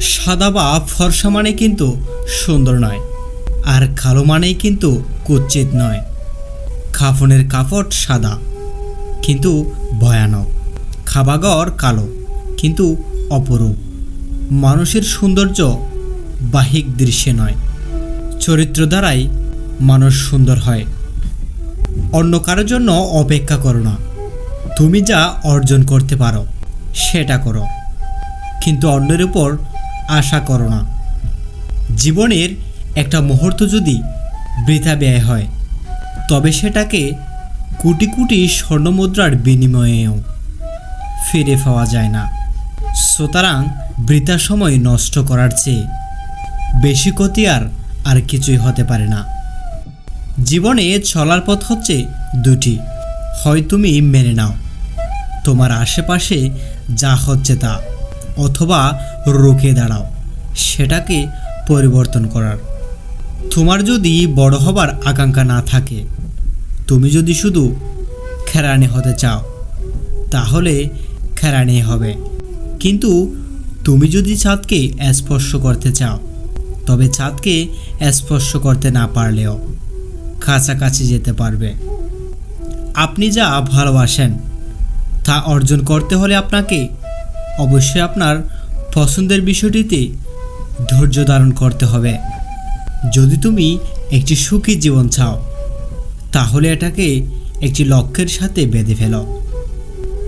সাদা বা ফর্সা মানে কিন্তু সুন্দর নয়, আর কালো মানেই কিন্তু কুচ্ছিত নয়। খাফনের কাপড় সাদা, কিন্তু ভয়ানক। খাবাগর কালো, কিন্তু অপরূপ। মানুষের সৌন্দর্য বাহিক দৃশ্যে নয়, চরিত্র দ্বারাই মানুষ সুন্দর হয়। অন্য কারোর জন্য অপেক্ষা করো না। তুমি যা অর্জন করতে পারো, সেটা করো। কিন্তু অন্যের উপর আশা করো না। জীবনের একটা মুহূর্ত যদি বৃথা ব্যয় হয়, তবে সেটাকে কোটি কোটি স্বর্ণমুদ্রার বিনিময়েও ফিরে পাওয়া যায় না। সুতরাং বৃথা সময় নষ্ট করার চেয়ে বেশি ক্ষতি আর আর কিছুই হতে পারে না। জীবনে চলার পথ হচ্ছে দুটি। হয় তুমি মেনে নাও, তোমার আশেপাশে যা হচ্ছে তা। অথবা রুখে দাঁড়াও। সেটাকে পরিবর্তন করার। তোমার যদি বড় হবার আকাঙ্ক্ষা না থাকে, তুমি যদি শুধু খেরানি হতে চাও, তাহলে খেরানি হবে। কিন্তু তুমি যদি চাঁদকে স্পর্শ করতে চাও, তবে চাঁদকে স্পর্শ করতে না পারলেও কাছাকাছি যেতে পারবে। আপনি যা ভালোবাসেন, তা অর্জন করতে হলে আপনাকে অবশ্যই আপনার পছন্দের বিষয়টিতে ধৈর্য ধারণ করতে হবে। যদি তুমি একটি সুখী জীবন চাও, তাহলে এটাকে একটি লক্ষ্যের সাথে বেঁধে ফেলো।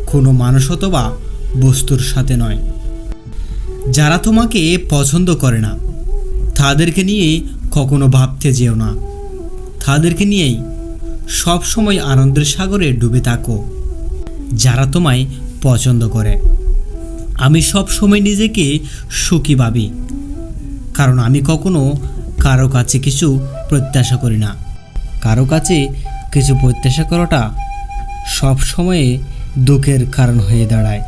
কোনো মানুষ অথবা বস্তুর সাথে নয়। যারা তোমাকে পছন্দ করে না, তাদেরকে নিয়ে কখনো ভাবতে যেও না। তাদেরকে নিয়েই সব সময় আনন্দের সাগরে ডুবে থাকো। যারা তোমায় পছন্দ করে। আমি সব সময় নিজেকে সুখী ভাবি। কারণ আমি কখনো কারও কাছে কিছু প্রত্যাশা করি না। কারও কাছে কিছু প্রত্যাশা করাটা সব সময়ে দুঃখের কারণ হয়ে দাঁড়ায়।